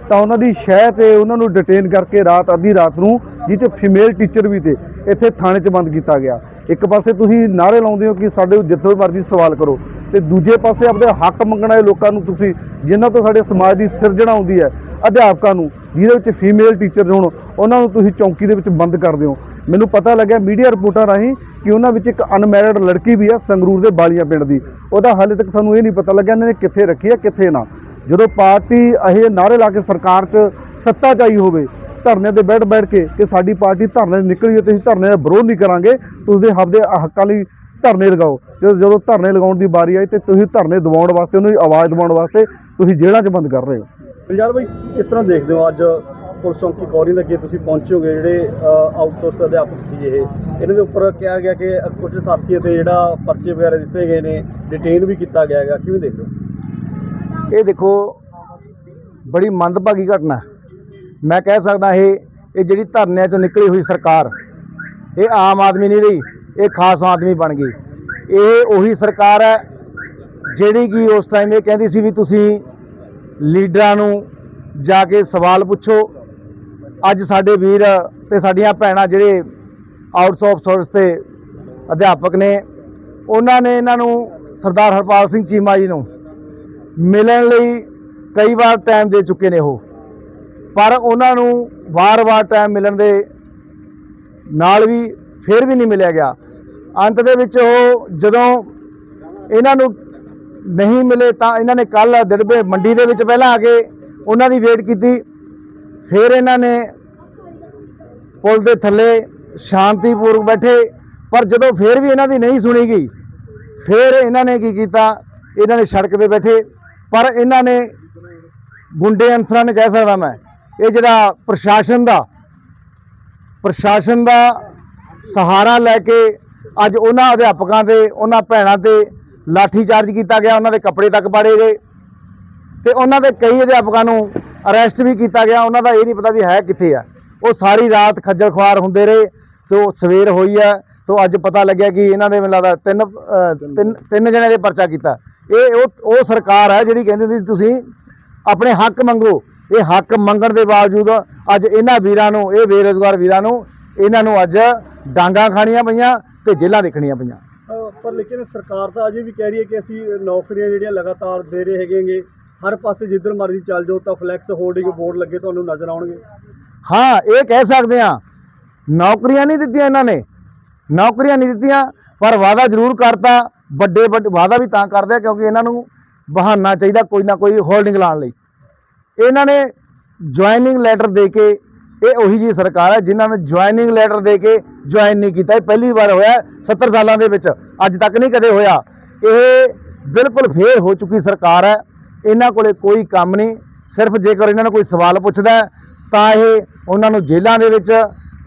S7: ਤਾਂ ਉਹਨਾਂ ਦੀ ਸ਼ਹਿ ਤੇ ਉਹਨਾਂ ਨੂੰ ਡਿਟੇਨ ਕਰਕੇ ਰਾਤ, ਅੱਧੀ ਰਾਤ ਨੂੰ, ਜਿਹ 'ਚ ਫੀਮੇਲ ਟੀਚਰ ਵੀ ਤੇ, ਇੱਥੇ ਥਾਣੇ 'ਚ ਬੰਦ ਕੀਤਾ ਗਿਆ। ਇੱਕ ਪਾਸੇ ਤੁਸੀਂ ਨਾਰੇ ਲਾਉਂਦੇ ਹੋ ਕਿ ਸਾਡੇ ਜਿੱਥੋਂ ਮਰਜ਼ੀ ਸਵਾਲ ਕਰੋ ਤੇ ਦੂਜੇ ਪਾਸੇ ਆਪਦੇ ਹੱਕ ਮੰਗਣ ਵਾਲੇ ਲੋਕਾਂ ਨੂੰ ਤੁਸੀਂ, ਜਿਨ੍ਹਾਂ ਤੋਂ ਸਾਡੇ ਸਮਾਜ ਦੀ ਸਿਰਜਣਾ ਹੁੰਦੀ ਹੈ, ਅਧਿਆਪਕਾਂ ਨੂੰ, ਜਿਹਦੇ ਵਿੱਚ ਫੀਮੇਲ ਟੀਚਰ ਹੋਣ, ਉਹਨਾਂ ਨੂੰ ਤੁਸੀਂ ਚੌਂਕੀ ਦੇ ਵਿੱਚ ਬੰਦ ਕਰਦੇ ਹੋ ਮੈਨੂੰ ਪਤਾ ਲੱਗਿਆ ਮੀਡੀਆ ਰਿਪੋਰਟਾਂ ਰਾਹੀਂ ਕਿ ਉਹਨਾਂ ਵਿੱਚ ਇੱਕ ਅਨਮੈਰਿਡ ਲੜਕੀ ਵੀ ਹੈ ਸੰਗਰੂਰ ਦੇ ਬਾਲੀਆਂ ਪਿੰਡ ਦੀ। ਉਹਦਾ ਹਾਲੇ ਤੱਕ ਸਾਨੂੰ ਇਹ ਨਹੀਂ ਪਤਾ ਲੱਗਿਆ ਇਹਨਾਂ ਨੇ ਕਿੱਥੇ ਰੱਖੀ ਹੈ, ਕਿੱਥੇ ਨਾ। ਜਦੋਂ ਪਾਰਟੀ ਇਹ ਨਾਰੇ ਲਾ ਕੇ ਸਰਕਾਰ 'ਚ ਸੱਤਾ 'ਚ ਆਈ ਹੋਵੇ ਧਰਨੇ ਤੇ ਬੈਠ ਬੈਠ ਕੇ ਕਿ ਸਾਡੀ ਪਾਰਟੀ ਧਰਨੇ 'ਚ ਨਿਕਲੀ ਹੈ ਤੇ ਅਸੀਂ ਧਰਨੇ ਦਾ ਵਿਰੋਧ ਨਹੀਂ ਕਰਾਂਗੇ ਤੁਸੀਂ ਆਪਦੇ ਹੱਕਾਂ ਲਈ ਧਰਨੇ ਲਗਾਓ। ਜਦੋਂ ਜਦੋਂ ਧਰਨੇ ਲਗਾਉਣ ਦੀ ਵਾਰੀ ਆਈ ਤੇ ਤੁਸੀਂ ਧਰਨੇ ਦਬਾਉਣ ਵਾਸਤੇ ਉਹਨਾਂ ਦੀ ਆਵਾਜ਼ ਦਬਾਉਣ ਵਾਸਤੇ ਤੁਸੀਂ ਜੇਲ੍ਹਾਂ 'ਚ ਬੰਦ ਕਰ ਰਹੇ ਹੋ।
S6: ਪੰਜਾਬ ਬਾਈ ਕਿਸ ਤਰ੍ਹਾਂ ਦੇਖਦੇ ਹੋ ਅੱਜ ਪੁਲਿਸ ਚੌਂਕੀ ਕੌਰੀ ਲੱਗੇ ਤੁਸੀਂ ਪਹੁੰਚੋਗੇ ਜਿਹੜੇ ਆਊਟਸੋਰਸ ਅਧਿਆਪਕ ਸੀ ਇਹ? ਇਹਨਾਂ ਦੇ ਉੱਪਰ ਕਿਹਾ ਗਿਆ ਕਿ ਕੁਝ ਸਾਥੀਆਂ ਤੇ ਜਿਹੜਾ ਪਰਚੇ ਵਗੈਰਾ ਦਿੱਤੇ ਗਏ ਨੇ ਡਿਟੇਨ ਵੀ ਕੀਤਾ ਗਿਆ ਹੈਗਾ ਕਿਵੇਂ ਦੇਖਦੇ ਹੋ?
S8: ਇਹ ਦੇਖੋ ਬੜੀ ਮੰਦਭਾਗੀ ਘਟਨਾ ਹੈ। ਮੈਂ ਕਹਿ ਸਕਦਾ ਇਹ ਇਹ ਜਿਹੜੀ ਧਰਨਿਆਂ ਚੋਂ ਨਿਕਲੀ ਹੋਈ ਸਰਕਾਰ, ਇਹ ਆਮ ਆਦਮੀ ਨਹੀਂ ਰਹੀ, ਇਹ ਖਾਸ ਆਦਮੀ ਬਣ ਗਈ। ਇਹ ਉਹੀ ਸਰਕਾਰ ਹੈ ਜਿਹੜੀ ਕਿ ਉਸ ਟਾਈਮ ਇਹ ਕਹਿੰਦੀ ਸੀ ਵੀ ਤੁਸੀਂ ਲੀਡਰਾਂ ਨੂੰ ਜਾ ਕੇ ਸਵਾਲ ਪੁੱਛੋ। ਅੱਜ ਸਾਡੇ ਵੀਰ ਤੇ ਸਾਡੀਆਂ ਭੈਣਾਂ ਜਿਹੜੇ ਆਊਟਸ ਆਫ ਸੋਰਸ ਤੇ ਅਧਿਆਪਕ ਨੇ, ਉਹਨਾਂ ਨੇ ਇਹਨਾਂ ਨੂੰ ਸਰਦਾਰ ਹਰਪਾਲ ਸਿੰਘ ਚੀਮਾ ਜੀ ਨੂੰ ਮਿਲਣ ਲਈ ਕਈ ਵਾਰ ਟਾਈਮ ਦੇ ਚੁੱਕੇ ਨੇ ਉਹ। ਪਰ ਉਹਨਾਂ ਨੂੰ ਵਾਰ-ਵਾਰ ਟਾਈਮ ਮਿਲਣ ਦੇ ਨਾਲ ਵੀ ਫਿਰ ਵੀ ਨਹੀਂ ਮਿਲਿਆ ਗਿਆ। ਅੰਤ ਦੇ ਵਿੱਚ ਉਹ ਜਦੋਂ ਇਹਨਾਂ ਨੂੰ ਨਹੀਂ ਮਿਲੇ ਤਾਂ ਇਹਨਾਂ ਨੇ ਕੱਲ ਦਿੜਬੇ ਮੰਡੀ ਦੇ ਵਿੱਚ ਪਹਿਲਾਂ ਆ ਕੇ ਉਹਨਾਂ ਦੀ ਵੇਟ ਕੀਤੀ। ਫਿਰ ਇਹਨਾਂ ਨੇ ਪੁਲ ਦੇ ਥੱਲੇ ਸ਼ਾਂਤੀਪੂਰਵਕ ਬੈਠੇ। ਪਰ ਜਦੋਂ ਫਿਰ ਵੀ ਇਹਨਾਂ ਦੀ ਨਹੀਂ ਸੁਣੀ ਗਈ, ਫਿਰ ਇਹਨਾਂ ਨੇ ਕੀ ਕੀਤਾ? ਇਹਨਾਂ ਨੇ ਸੜਕ ਤੇ ਬੈਠੇ। ਪਰ ਇਹਨਾਂ ਨੇ ਗੁੰਡੇ ਅਨਸਰਾਂ ਨੇ ਕਹਿ ਸਕਦਾ ਮੈਂ ਇਹ ਜਿਹੜਾ ਪ੍ਰਸ਼ਾਸਨ ਦਾ ਪ੍ਰਸ਼ਾਸਨ ਦਾ ਸਹਾਰਾ ਲੈ ਕੇ ਅੱਜ ਉਹਨਾਂ ਅਧਿਆਪਕਾਂ ਤੇ ਉਹਨਾਂ ਭੈਣਾਂ ਤੇ ਲਾਠੀ ਚਾਰਜ ਕੀਤਾ ਗਿਆ, ਉਹਨਾਂ ਦੇ ਕੱਪੜੇ ਤੱਕ ਪਾੜੇ ਗਏ ਤੇ ਉਹਨਾਂ ਦੇ ਕਈ ਅਧਿਆਪਕਾਂ ਨੂੰ ਅਰੈਸਟ ਵੀ ਕੀਤਾ ਗਿਆ। ਉਹਨਾਂ ਦਾ ਇਹ ਨਹੀਂ ਪਤਾ ਵੀ ਹੈ ਕਿੱਥੇ ਆ। ਉਹ ਸਾਰੀ ਰਾਤ ਖੱਜਲ ਖੁਆਰ ਹੁੰਦੇ ਰਹੇ ਤੇ ਉਹ ਸਵੇਰ ਹੋਈ ਹੈ ਤੋਂ ਅੱਜ ਪਤਾ ਲੱਗਿਆ ਕਿ ਇਹਨਾਂ ਦੇ ਮੈਨੂੰ ਲੱਗਦਾ ਤਿੰਨ ਤਿੰਨ ਤਿੰਨ ਜਣਿਆਂ ਦੇ ਪਰਚਾ ਕੀਤਾ। ਇਹ ਉਹ ਸਰਕਾਰ ਹੈ ਜਿਹੜੀ ਕਹਿੰਦੀ ਸੀ, ਤੁਸੀਂ ਆਪਣੇ ਹੱਕ ਮੰਗੋ। ਇਹ ਹੱਕ ਮੰਗਣ ਦੇ ਬਾਵਜੂਦ ਅੱਜ ਇਹਨਾਂ ਵੀਰਾਂ ਨੂੰ ਇਹ ਬੇਰੁਜ਼ਗਾਰ ਵੀਰਾਂ ਨੂੰ ਇਹਨਾਂ ਨੂੰ ਅੱਜ ਡਾਂਗਾ ਖਾਣੀਆਂ ਪਈਆਂ ਤੇ ਜੇਲ੍ਹਾਂ ਦੇਖਣੀਆਂ ਪਈਆਂ।
S6: ਪਰ ਲੇਕਿਨ ਸਰਕਾਰ ਤਾਂ ਅਜੇ ਵੀ ਕਹਿ ਰਹੀ ਹੈ ਕਿ ਅਸੀਂ ਨੌਕਰੀਆਂ ਜਿਹੜੀਆਂ ਲਗਾਤਾਰ ਦੇ ਰਹੇ ਹੈਗੇਗੇ ਹਰ ਪਾਸੇ ਜਿੱਧਰ ਮਰਜ਼ੀ ਚੱਲ ਜਾਓ ਤਾਂ ਫਲੈਕਸ ਹੋਲਡਿੰਗ ਬੋਰਡ ਲੱਗੇ ਤੁਹਾਨੂੰ ਨਜ਼ਰ ਆਉਣਗੇ।
S8: ਹਾਂ ਇਹ ਕਹਿ ਸਕਦੇ ਆ ਨੌਕਰੀਆਂ ਨਹੀਂ ਦਿੱਤੀਆਂ ਇਹਨਾਂ ਨੇ ਨੌਕਰੀਆਂ ਨਹੀਂ ਦਿੱਤੀਆਂ ਪਰ ਵਾਅਦਾ ਜ਼ਰੂਰ ਕਰਤਾ ਵੱਡੇ ਵੱਡੇ ਵਾਅਦਾ ਵੀ ਤਾਂ ਕਰਦੇ ਕਿਉਂਕਿ ਇਹਨਾਂ ਨੂੰ ਬਹਾਨਾ ਚਾਹੀਦਾ ਕੋਈ ਨਾ ਕੋਈ ਹੋਲਡਿੰਗ ਲਾਉਣ ਲਈ। ਇਹਨਾਂ ਨੇ ਜੁਆਇਨਿੰਗ ਲੈਟਰ ਦੇ ਕੇ, ਇਹ ਉਹੀ ਜੀ ਸਰਕਾਰ ਹੈ ਜਿਨ੍ਹਾਂ ਨੇ ਜੁਆਇਨਿੰਗ ਲੈਟਰ ਦੇ ਕੇ ਜੁਆਇਨ ਨਹੀਂ ਕੀਤਾ। ਇਹ ਪਹਿਲੀ ਵਾਰ ਹੋਇਆ 70 ਸਾਲਾਂ ਦੇ ਵਿੱਚ। ਅੱਜ ਤੱਕ ਨਹੀਂ ਕਦੇ ਹੋਇਆ। ਇਹ ਬਿਲਕੁਲ ਫੇਰ ਹੋ ਚੁੱਕੀ ਸਰਕਾਰ ਹੈ। ਇਹਨਾਂ ਕੋਲੇ ਕੋਈ ਕੰਮ ਨਹੀਂ। ਸਿਰਫ ਜੇਕਰ ਇਹਨਾਂ ਨੂੰ ਕੋਈ ਸਵਾਲ ਪੁੱਛਦਾ ਤਾਂ ਇਹ ਉਹਨਾਂ ਨੂੰ ਜੇਲ੍ਹਾਂ ਦੇ ਵਿੱਚ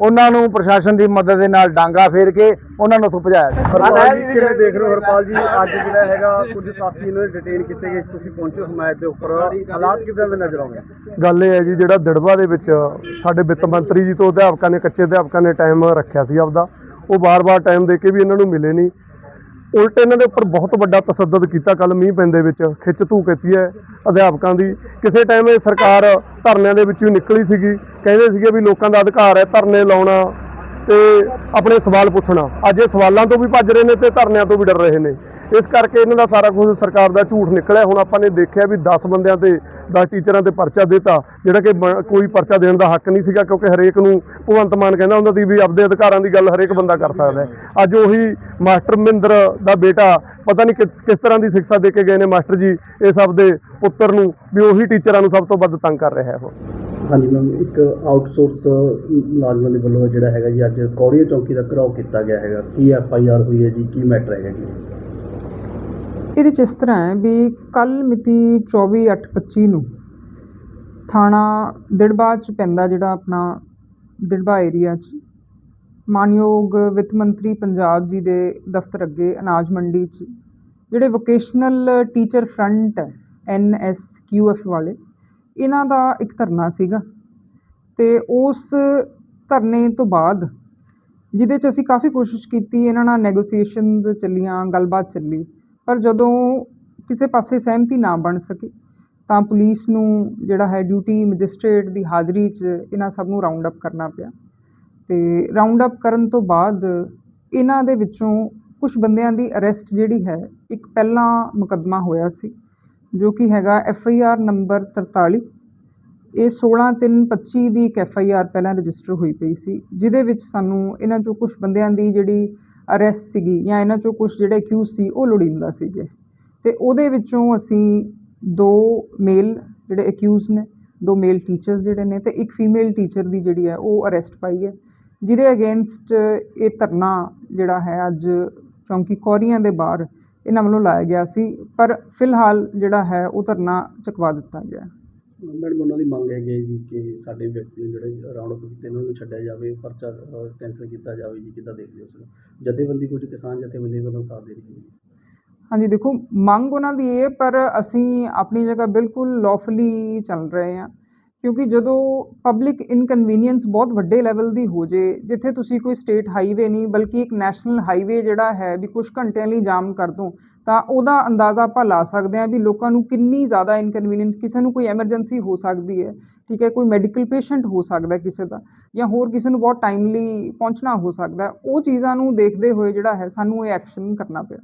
S8: ਉਹਨਾਂ ਨੂੰ ਪ੍ਰਸ਼ਾਸਨ ਦੀ ਮਦਦ ਦੇ ਨਾਲ ਡਾਂਗਾ ਫੇਰ ਕੇ ਉਹਨਾਂ ਨੂੰ ਉੱਥੋਂ ਭਜਾਇਆ
S6: ਹਰਪਾਲ ਜੀ ਕਿਵੇਂ ਦੇਖ ਰਹੇ ਹੋ? ਹਰਪਾਲ ਜੀ ਅੱਜ ਜਿਹੜਾ ਹੈਗਾ ਕੁਝ ਸਾਥੀ ਇਹਨਾਂ ਦੇ ਡਿਟੇਨ ਕੀਤੇ ਗਏ ਤੁਸੀਂ ਪਹੁੰਚੇ ਹਮਾਇਤ ਦੇ ਉੱਪਰ। ਹਾਲਾਤ ਕਿਦਾਂ ਦੇ ਨਜ਼ਰ ਆਉਂਦੇ
S7: ਗੱਲ ਇਹ ਹੈ ਜੀ ਜਿਹੜਾ ਦਿੜਬਾ ਦੇ ਵਿੱਚ ਸਾਡੇ ਵਿੱਤ ਮੰਤਰੀ ਜੀ ਤੋਂ ਅਧਿਆਪਕਾਂ ਨੇ ਕੱਚੇ ਅਧਿਆਪਕਾਂ ਨੇ ਟਾਈਮ ਰੱਖਿਆ ਸੀ ਆਪਦਾ। ਉਹ ਬਾਰ-ਬਾਰ ਟਾਈਮ ਦੇ ਕੇ ਵੀ ਇਹਨਾਂ ਨੂੰ ਮਿਲੇ ਨਹੀਂ। ਉਲਟ ਇਹਨਾਂ ਦੇ ਉੱਪਰ ਬਹੁਤ ਵੱਡਾ ਤਸੱਦਦ ਕੀਤਾ ਕੱਲ ਮੀਂਹ ਪੈਂਦੇ ਵਿੱਚ, ਖਿੱਚ ਧੂ ਕੀਤੀ ਹੈ ਅਧਿਆਪਕਾਂ ਦੀ। ਕਿਸੇ ਟਾਈਮ ਇਹ ਸਰਕਾਰ ਧਰਨਿਆਂ ਦੇ ਵਿੱਚੋਂ ਹੀ ਨਿਕਲੀ ਸੀਗੀ, ਕਹਿੰਦੇ ਸੀਗੇ ਵੀ ਲੋਕਾਂ ਦਾ ਅਧਿਕਾਰ ਹੈ ਧਰਨੇ ਲਾਉਣਾ ਤੇ ਆਪਣੇ ਸਵਾਲ ਪੁੱਛਣਾ। ਅੱਜ ਇਹ ਸਵਾਲਾਂ ਤੋਂ ਵੀ ਭੱਜ ਰਹੇ ਨੇ ਤੇ ਧਰਨਿਆਂ ਤੋਂ ਵੀ ਡਰ ਰਹੇ ਨੇ। ਇਸ ਕਰਕੇ ਇਹਨਾਂ ਦਾ ਸਾਰਾ ਕੁਝ ਸਰਕਾਰ ਦਾ ਝੂਠ ਨਿਕਲਿਆ। ਹੁਣ ਆਪਾਂ ਨੇ ਦੇਖਿਆ ਵੀ 10 ਬੰਦਿਆਂ ਤੇ 10 ਟੀਚਰਾਂ ਤੇ ਪਰਚਾ ਦਿੱਤਾ। ਜਿਹੜਾ ਕਿ ਬ- ਕੋਈ ਪਰਚਾ ਦੇਣ ਦਾ ਹੱਕ ਨਹੀਂ ਸੀਗਾ ਕਿਉਂਕਿ ਹਰੇਕ ਨੂੰ ਭਗਵੰਤ ਮਾਨ ਕਹਿੰਦਾ ਹੁੰਦਾ ਸੀ ਵੀ ਆਪਦੇ ਅਧਿਕਾਰਾਂ ਦੀ ਗੱਲ ਹਰੇਕ ਬੰਦਾ ਕਰ ਸਕਦਾ ਹੈ। ਅੱਜ ਉਹੀ ਮਾਸਟਰ ਮਹਿੰਦਰ ਦਾ ਬੇਟਾ, ਪਤਾ ਨਹੀਂ ਕਿਸ ਤਰ੍ਹਾਂ ਦੀ ਸਿੱਖਿਆ ਦੇ ਕੇ ਗਏ ਨੇ ਮਾਸਟਰ ਜੀ, ਇਸ ਆਪਦੇ ਪੁੱਤਰ ਨੂੰ ਵੀ ਉਹੀ ਟੀਚਰਾਂ ਨੂੰ ਸਭ ਤੋਂ ਵੱਧ ਤੰਗ ਕਰ ਰਿਹਾ ਹੈ ਉਹ।
S6: ਹਾਂਜੀ ਮੈਮ, ਇੱਕ ਆਊਟਸੋਰਸ ਮੁਲਾਜ਼ਮਾਂ ਦੇ ਵੱਲੋਂ ਜਿਹੜਾ ਹੈਗਾ ਜੀ, ਅੱਜ ਕੌੜੀਆ ਚੌਂਕੀ ਦਾ ਘਰਾਓ ਕੀਤਾ ਗਿਆ ਹੈਗਾ। ਕੀ ਐਫ ਆਈ ਆਰ ਹੋਈ ਹੈ ਜੀ, ਕੀ ਮੈਟਰ ਹੈਗਾ ਜੀ?
S4: ਇਹਦੇ 'ਚ ਇਸ ਤਰ੍ਹਾਂ ਹੈ ਵੀ ਕੱਲ ਮਿਤੀ 24/8/25 ਨੂੰ ਥਾਣਾ ਦਿੜਬਾ 'ਚ ਪੈਂਦਾ ਜਿਹੜਾ ਆਪਣਾ ਦਿੜਬਾ ਏਰੀਆ 'ਚ, ਮਾਨਯੋਗ ਵਿੱਤ ਮੰਤਰੀ ਪੰਜਾਬ ਜੀ ਦੇ ਦਫ਼ਤਰ ਅੱਗੇ ਅਨਾਜ ਮੰਡੀ 'ਚ, ਜਿਹੜੇ ਵੋਕੇਸ਼ਨਲ ਟੀਚਰ ਫਰੰਟ ਹੈ ਐਨ ਐਸ ਕਿਊ ਐਫ ਵਾਲੇ, ਇਹਨਾਂ ਦਾ ਇੱਕ ਧਰਨਾ ਸੀਗਾ ਤੇ ਉਸ ਧਰਨੇ ਤੋਂ ਬਾਅਦ ਜਿਹਦੇ 'ਚ ਅਸੀਂ ਕਾਫੀ ਕੋਸ਼ਿਸ਼ ਕੀਤੀ, ਇਹਨਾਂ ਨਾਲ ਨੈਗੋਸੀਏਸ਼ਨਸ ਚੱਲੀਆਂ, ਗੱਲਬਾਤ ਚੱਲੀ। ਪਰ ਜਦੋਂ ਕਿਸੇ ਪਾਸੇ ਸਹਿਮਤੀ ਨਾ ਬਣ ਸਕੀ, ਤਾਂ ਪੁਲਿਸ ਨੂੰ ਜਿਹੜਾ ਹੈ ਡਿਊਟੀ ਮੈਜਿਸਟ੍ਰੇਟ ਦੀ ਹਾਜ਼ਰੀ 'ਚ ਇਹਨਾਂ ਸਭ ਨੂੰ ਰਾਉਂਡ ਅਪ ਕਰਨਾ ਪਿਆ। ਅਤੇ ਰਾਉਂਡ ਅਪ ਕਰਨ ਤੋਂ ਬਾਅਦ ਇਹਨਾਂ ਦੇ ਵਿੱਚੋਂ ਕੁਝ ਬੰਦਿਆਂ ਦੀ ਅਰੈਸਟ ਜਿਹੜੀ ਹੈ, ਇੱਕ ਪਹਿਲਾਂ ਮੁਕੱਦਮਾ ਹੋਇਆ ਸੀ, ਜੋ ਕਿ ਹੈਗਾ ਐਫ ਆਈ ਆਰ ਨੰਬਰ 43 ਇਹ 16/3/25 ਦੀ ਇੱਕ ਐਫ ਆਈ ਆਰ ਪਹਿਲਾਂ ਰਜਿਸਟਰ ਹੋਈ ਪਈ ਸੀ, ਜਿਹਦੇ ਵਿੱਚ ਸਾਨੂੰ ਇਹਨਾਂ ਚੋਂ ਕੁਝ ਬੰਦਿਆਂ ਦੀ ਜਿਹੜੀ ਅਰੈਸਟ ਸੀਗੀ ਜਾਂ ਇਹਨਾਂ ਚੋਂ ਕੁਝ ਜਿਹੜੇ ਅਕਿਊਜ਼ ਸੀ, ਉਹ ਲੋੜੀਂਦਾ ਸੀਗੇ। ਤੇ ਉਹਦੇ ਵਿੱਚੋਂ ਅਸੀਂ ਦੋ ਮੇਲ ਜਿਹੜੇ ਅਕਿਊਜ਼ ਨੇ, ਦੋ ਮੇਲ ਟੀਚਰਸ ਜਿਹੜੇ ਨੇ ਤੇ ਇੱਕ ਫੀਮੇਲ ਟੀਚਰ ਦੀ ਜਿਹੜੀ ਹੈ, ਉਹ ਅਰੈਸਟ ਪਾਈ ਹੈ, ਜਿਹਦੇ ਅਗੇਂਸਟ ਇਹ ਧਰਨਾ ਜਿਹੜਾ ਹੈ ਅੱਜ ਚੌਂਕੀ ਕੌਰੀਆਂ ਦੇ ਬਾਹਰ ਇਹਨਾਂ ਵੱਲੋਂ ਲਾਇਆ ਗਿਆ ਸੀ, ਪਰ ਫਿਲਹਾਲ ਜਿਹੜਾ ਹੈ, ਉਹ ਧਰਨਾ ਚੁਕਵਾ ਦਿੱਤਾ ਗਿਆ।
S6: ਮੈਡਮ, ਉਹਨਾਂ ਦੀ ਮੰਗ ਹੈਗੀ ਹੈ ਜੀ ਕਿ ਸਾਡੇ ਵਿਅਕਤੀ ਜਿਹੜੇ ਰਾਉਂਡ ਅਪ ਕੀਤੇ ਉਹਨਾਂ ਨੂੰ ਛੱਡਿਆ ਜਾਵੇ, ਪਰਚਾ ਕੈਂਸਲ ਕੀਤਾ ਜਾਵੇ ਜੀ, ਕਿੱਦਾਂ ਦੇਖਦੇ ਹੋ ਉਸ ਨੂੰ? ਜਥੇਬੰਦੀ ਕੁਝ ਕਿਸਾਨ ਜਥੇਬੰਦੀ ਵੱਲੋਂ ਸਾਥ ਦੇ ਰਹੀ ਹੈ
S4: ਹਾਂਜੀ, ਦੇਖੋ, ਮੰਗ ਉਹਨਾਂ ਦੀ ਇਹ ਪਰ ਅਸੀਂ ਆਪਣੀ ਜਗ੍ਹਾ ਬਿਲਕੁਲ ਲੌਫਲੀ ਚੱਲ ਰਹੇ ਹਾਂ, ਕਿਉਂਕਿ ਜਦੋਂ ਪਬਲਿਕ ਇਨਕਨਵੀਨੀਅੰਸ ਬਹੁਤ ਵੱਡੇ ਲੈਵਲ ਦੀ ਹੋ ਜੇ, ਜਿੱਥੇ ਤੁਸੀਂ ਕੋਈ ਸਟੇਟ ਹਾਈਵੇ ਨਹੀਂ, ਬਲਕਿ ਇੱਕ ਨੈਸ਼ਨਲ ਹਾਈਵੇ ਜਿਹੜਾ ਹੈ, ਵੀ ਕੁਝ ਘੰਟਿਆਂ ਲਈ ਜਾਮ ਕਰ ਦੋ ਤਾਂ ਉਹਦਾ ਅੰਦਾਜ਼ਾ ਆਪਾਂ ਲਾ ਸਕਦੇ ਹਾਂ ਵੀ ਲੋਕਾਂ ਨੂੰ ਕਿੰਨੀ ਜ਼ਿਆਦਾ ਇਨਕਨਵੀਨੀਅੰਸ ਕਿਸੇ ਨੂੰ ਕੋਈ ਐਮਰਜੈਂਸੀ ਹੋ ਸਕਦੀ ਹੈ, ਠੀਕ ਹੈ, ਕੋਈ ਮੈਡੀਕਲ ਪੇਸ਼ੈਂਟ ਹੋ ਸਕਦਾ ਕਿਸੇ ਦਾ ਜਾਂ ਹੋਰ ਕਿਸੇ ਨੂੰ ਬਹੁਤ ਟਾਈਮਲੀ ਪਹੁੰਚਣਾ ਹੋ ਸਕਦਾ ਉਹ ਚੀਜ਼ਾਂ ਨੂੰ ਦੇਖਦੇ ਹੋਏ ਜਿਹੜਾ ਹੈ ਸਾਨੂੰ ਇਹ ਐਕਸ਼ਨ ਕਰਨਾ ਪਿਆ।